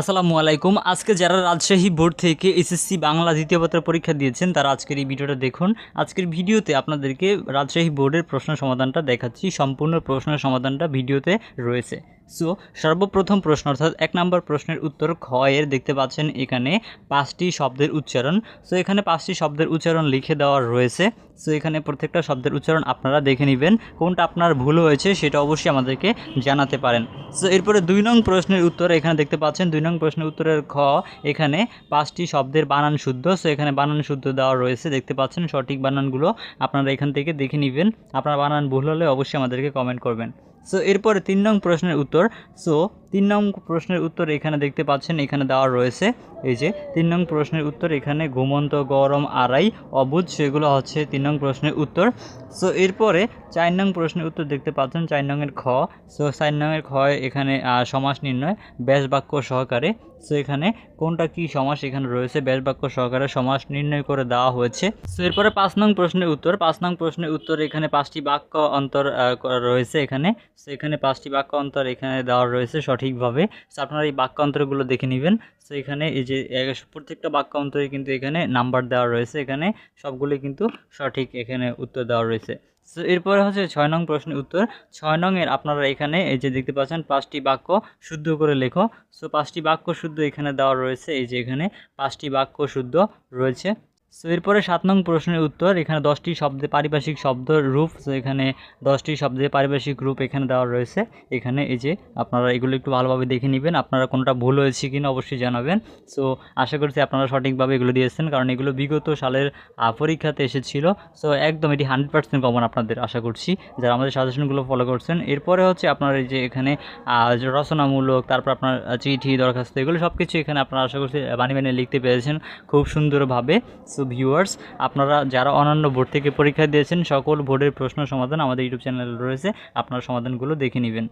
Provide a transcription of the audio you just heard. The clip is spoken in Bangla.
আসসালামু আলাইকুম। আজকে যারা রাজশাহী বোর্ড থেকে এসএসসি বাংলা দ্বিতীয় পত্র পরীক্ষা দিয়েছেন, তারা আজকের এই ভিডিওটা দেখুন। আজকের ভিডিওতে আপনাদেরকে রাজশাহী বোর্ডের প্রশ্ন সমাধানটা দেখাচ্ছি। সম্পূর্ণ প্রশ্ন সমাধানটা ভিডিওতে রয়েছে। সো সর্বপ্রথম প্রশ্ন, অর্থাৎ এক নম্বর প্রশ্নের উত্তর খ এর দেখতে পাচ্ছেন এখানে পাঁচটি শব্দের উচ্চারণ। সো এখানে পাঁচটি শব্দের উচ্চারণ লিখে দেওয়া রয়েছে। সো এখানে প্রত্যেকটা শব্দের উচ্চারণ আপনারা দেখে নেবেন। কোনটা আপনার ভুল হয়েছে সেটা অবশ্যই আমাদেরকে জানাতে পারেন। সো এরপরে দুই নং প্রশ্নের উত্তর এখানে দেখতে পাচ্ছেন। দুই নং প্রশ্নের উত্তরের খ এখানে পাঁচটি শব্দের বানান শুদ্ধ। সো এখানে বানান শুদ্ধ দেওয়া রয়েছে। দেখতে পাচ্ছেন সঠিক বানানগুলো আপনারা এখান থেকে দেখে নেবেন। আপনার বানান ভুল হলে অবশ্যই আমাদেরকে কমেন্ট করবেন। সো এরপরে তিন নং প্রশ্নের উত্তর. সো তিন নং প্রশ্নের উত্তর এখানে দেখতে পাচ্ছেন, এখানে দেওয়া রয়েছে। এই যে, তিন নং প্রশ্নের উত্তর এখানে ঘুমন্ত, গরম, আড়াই, অবুধ, সেগুলো হচ্ছে তিন নং প্রশ্নের উত্তর। সো এরপরে চার নং প্রশ্নের উত্তর দেখতে পাচ্ছেন, চার নংয়ের খ। সো চার নংয়ের খ এখানে সমাস নির্ণয়, ব্যাস বাক্য সহকারে। সো এখানে কোনটা কি সমাস এখানে রয়েছে, ব্যাস বাক্য সহকারে সমাস নির্ণয় করে দেওয়া হয়েছে। সো এরপরে পাঁচ নং প্রশ্নের উত্তর, পাঁচ নং প্রশ্নের উত্তর এখানে পাঁচটি বাক্য অন্তর রয়েছে এখানে। সো এখানে পাঁচটি বাক্য অন্তর এখানে দেওয়া রয়েছে সঠিকভাবে। সো আপনারা এই বাক্য অন্তরগুলো দেখে নেবেন। সো এখানে এই যে প্রত্যেকটা বাক্য অন্তরে কিন্তু এখানে নাম্বার দেওয়া রয়েছে। এখানে সবগুলোই কিন্তু সঠিক এখানে উত্তর দেওয়া রয়েছে। সো এরপরে হচ্ছে ছয় নং প্রশ্নের উত্তর। ছয় নং এর আপনারা এখানে এই যে দেখতে পাচ্ছেন, পাঁচটি বাক্য শুদ্ধ করে লেখো। সো পাঁচটি বাক্য শুদ্ধ এখানে দেওয়া রয়েছে। এই যে এখানে পাঁচটি বাক্য শুদ্ধ রয়েছে। সো এরপরে সাত নং প্রশ্নের উত্তর, এখানে দশটি শব্দে পারিভাষিক শব্দ রূপ সো এখানে দশটি শব্দে পারিভাষিক রূপ এখানে দেওয়া রয়েছে। এখানে এই যে আপনারা এগুলো একটু ভালোভাবে দেখে নেবেন, আপনারা কোনটা ভুল হয়েছে কিনা অবশ্যই জানাবেন। সো আশা করছি আপনারা সঠিকভাবে এগুলো দিয়েছেন, কারণ এগুলো বিগত সালের পরীক্ষাতে এসেছিল। সো একদম এটি হান্ড্রেড পার্সেন্ট কমন আপনাদের আশা করছি, যারা আমাদের সাজেশনগুলো ফলো করছেন। এরপরে হচ্ছে আপনার এই যে এখানে রচনামূলক, তারপর আপনার চিঠি, দরখাস্ত, এগুলো সব কিছু এখানে আপনারা আশা করছি বানিয়ে বানিয়ে লিখতে পেরেছেন খুব সুন্দরভাবে। সো ভিউয়ার্স আপনারা যারা অন্যান্য বোর্ড থেকে পরীক্ষা দিয়েছেন, সকল বোর্ডের প্রশ্ন সমাধান আমাদের ইউটিউব চ্যানেল রয়েছে। আপনারা সমাধানগুলো দেখে নেবেন।